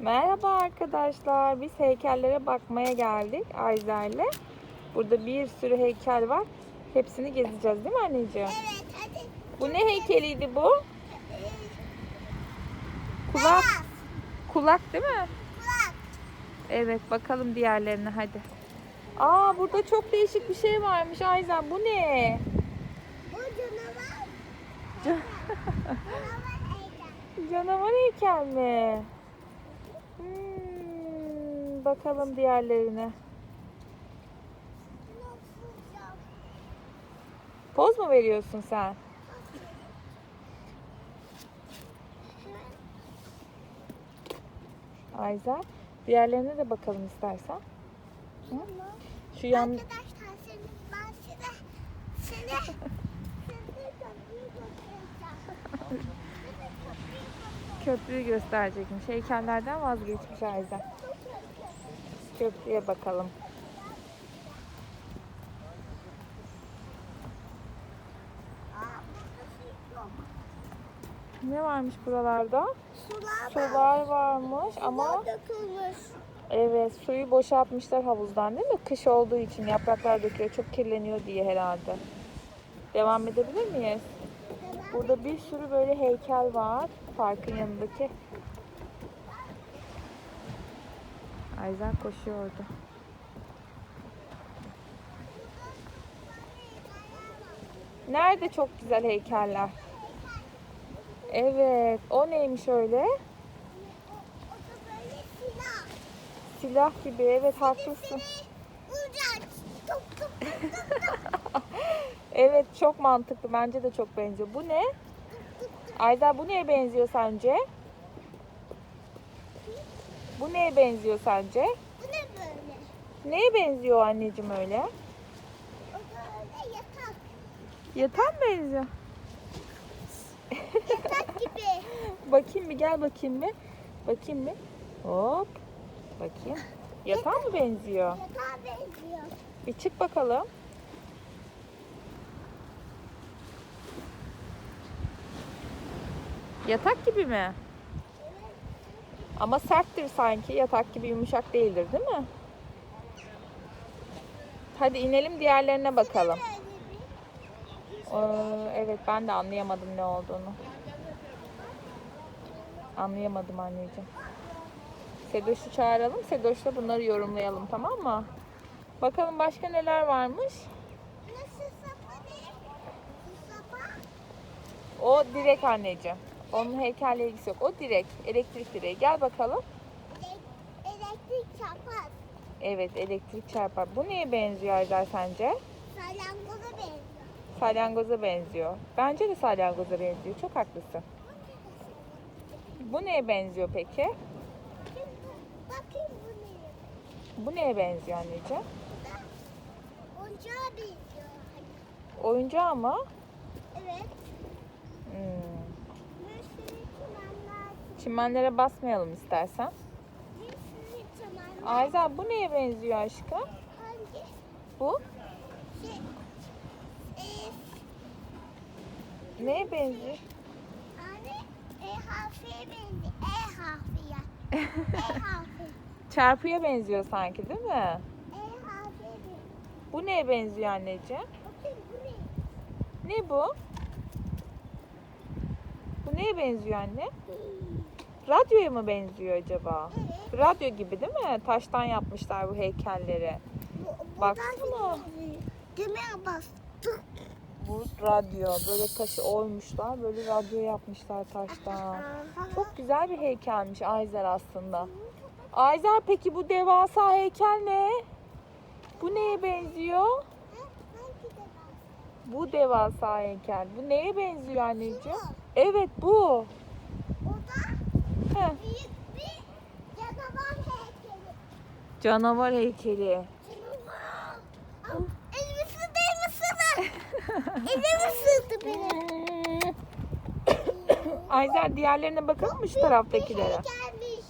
Merhaba arkadaşlar. Biz heykellere bakmaya geldik Ayzer'le. Burada bir sürü heykel var. Hepsini gezeceğiz değil mi anneciğim? Evet hadi. Bu ne heykeliydi bu? Kulak. Kulak değil mi? Kulak. Evet bakalım diğerlerine hadi. Aa burada çok değişik bir şey varmış Ayzer. Bu ne? Bu canavar. Can- Canavar heykel. Canavar heykel mi? Bakalım diğerlerine. Poz mu veriyorsun sen? Ayza. Diğerlerine de bakalım istersen. Hı? Şu yan Arkadaşlar şimdi ben size size size köprüyü göstereceğim. Size köprüyü göstereceğim. köprüyü gösterecekmiş. Heykellerden vazgeçmiş Ayza. Köprüye bakalım. Ne varmış buralarda? Sular var. Sular varmış ama dökülmüş. evet suyu boşaltmışlar havuzdan değil mi? Kış olduğu için yapraklar döküyor. Çok kirleniyor diye herhalde. Devam edebilir miyiz? Burada bir sürü böyle heykel var. Parkın yanındaki. Ayza koşuyordu. Nerede çok güzel heykeller? Evet. O neymiş öyle? Silah. Gibi. Evet haklısın. Evet çok mantıklı. Bence de çok benziyor. Bu ne? Ayda bu neye benziyor sence? Bu neye benziyor sence? Bu ne böyle? Neye benziyor anneciğim öyle? O da öyle yatak. Yatağa mı benziyor? Yatak gibi. Bakayım bir gel bakayım bir. Bakayım bir. Hop. Bakayım. Yatağa mı benziyor? Yatağa benziyor. Bir çık bakalım. Yatak gibi mi? Ama serttir sanki. Yatak gibi yumuşak değildir değil mi? Hadi inelim diğerlerine bakalım. Ee, evet ben de anlayamadım ne olduğunu. Anlayamadım anneciğim. Sedoş'u çağıralım. Sedoş'la bunları yorumlayalım tamam mı? Bakalım başka neler varmış. O direk anneciğim. Onun heykelle ilgisi yok. O direk. Elektrik direği. Gel bakalım. Elek- Elektrik çarpar. Evet elektrik çarpar. Bu neye benziyor Aydar sence? Salyangoza benziyor. Salyangoza benziyor. Bence de salyangoza benziyor. Çok haklısın. Bu neye benziyor peki? Bakayım bu- Bakayım bu ne? Bu neye benziyor anneciğim? Oyuncağa benziyor. Oyuncağı mı? Evet. Hmm. Çimenlere basmayalım istersen. Ayza bu neye benziyor aşkım? Hangi Bu şey? E, neye benziyor? E harfiye benziyor. E. E harfi. Çarpıya benziyor sanki değil mi? E harfiye benziyor. Bu neye benziyor anneciğim? Bakın bu ne? Ne bu? Bu neye benziyor anne? Radyoya mı benziyor acaba? Evet. Radyo gibi değil mi? Taştan yapmışlar bu heykelleri. Bu, bu Baksana. Demeye bastık. Bu radyo. Böyle taşı oymuşlar. Böyle radyo yapmışlar taştan. Çok güzel bir heykelmiş Ayzer aslında. Ayzer peki bu devasa heykel ne? Bu neye benziyor? Bu devasa heykel. Bu neye benziyor anneciğim? Evet bu. Heh, büyük bir canavar heykeli. canavar heykeli. Canavar. Elimi ısırdı, elimi ısırdı. elimi ısırdı beni. Ayzer diğerlerine bakalım mı şu taraftakilere? Gelmiş.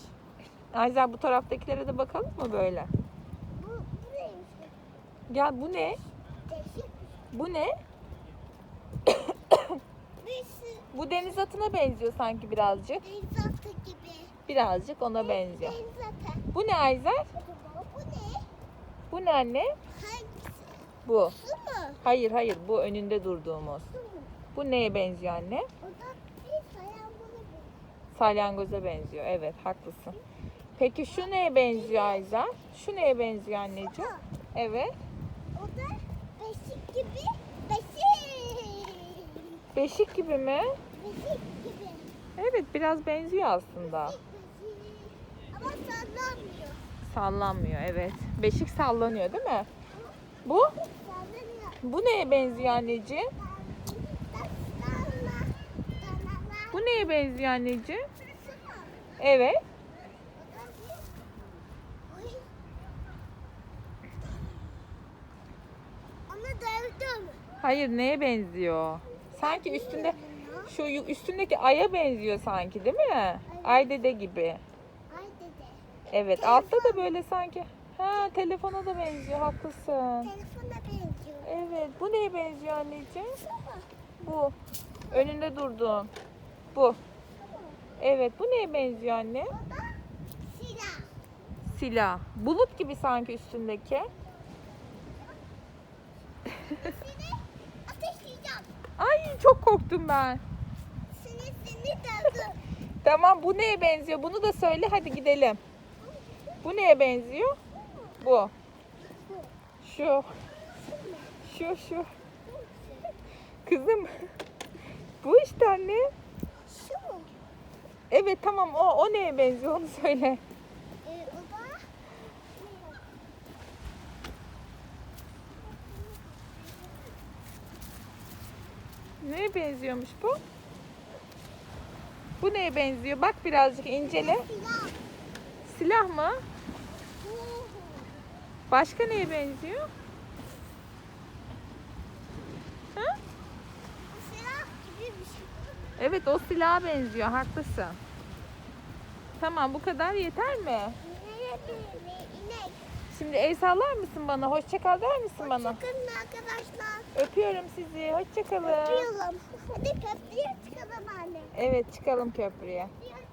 Ayzer bu taraftakilere de bakalım mı böyle? Bu, bu neymiş? Gel bu ne? Bu ne? Bu deniz atına benziyor sanki birazcık. deniz atı. Birazcık ona benziyor. Zaten. Bu ne Ayzer? Bu ne? Bu ne anne? Hangisi? Bu. Su mu? Hayır hayır bu önünde durduğumuz. Su mu? Bu neye benziyor anne? O da bir. Salyangoza benziyor. Evet haklısın. Peki şu neye benziyor Ayzer? Şu neye benziyor anneciğim? Evet. O da beşik gibi. Beşik. Beşik gibi mi? Beşik gibi. Evet biraz benziyor aslında. Beşik. Sallanmıyor. Evet. Beşik sallanıyor değil mi? Bu? Bu neye benziyor anneciğim? Bu neye benziyor anneciğim? Evet. Hayır neye benziyor? Sanki üstünde şu üstündeki aya benziyor sanki değil mi? Ay dede gibi. Evet altta da böyle sanki. Ha telefona da benziyor haklısın. Telefona benziyor. Evet bu neye benziyor anneciğim? Bu. Önünde durduğun. Bu. Evet bu neye benziyor anne? Silah. Silah. Bulut gibi sanki üstündeki. Seni ateşleyeceğim. Ay çok korktum ben. Seni seni dövdüm. Tamam bu neye benziyor? Bunu da söyle hadi gidelim. Bu neye benziyor? Bu. Şu. Şu şu. Kızım. Bu işte anne. Şu? Evet tamam o o neye benziyor onu söyle. Ee, Neye benziyormuş bu? Bu neye benziyor? Bak birazcık incele. silah. Silah mı? Başka neye benziyor? Ha? Silah gibi bir şey. Evet o silaha benziyor. Haklısın. Tamam bu kadar yeter mi? Şimdi el sallar mısın bana? Hoşça kal der misin bana? Çıkın arkadaşlar. Öpüyorum sizi. Hoşça kalın. Öpüyorum. Hadi köprüye çıkalım anne. Evet çıkalım. Köprüye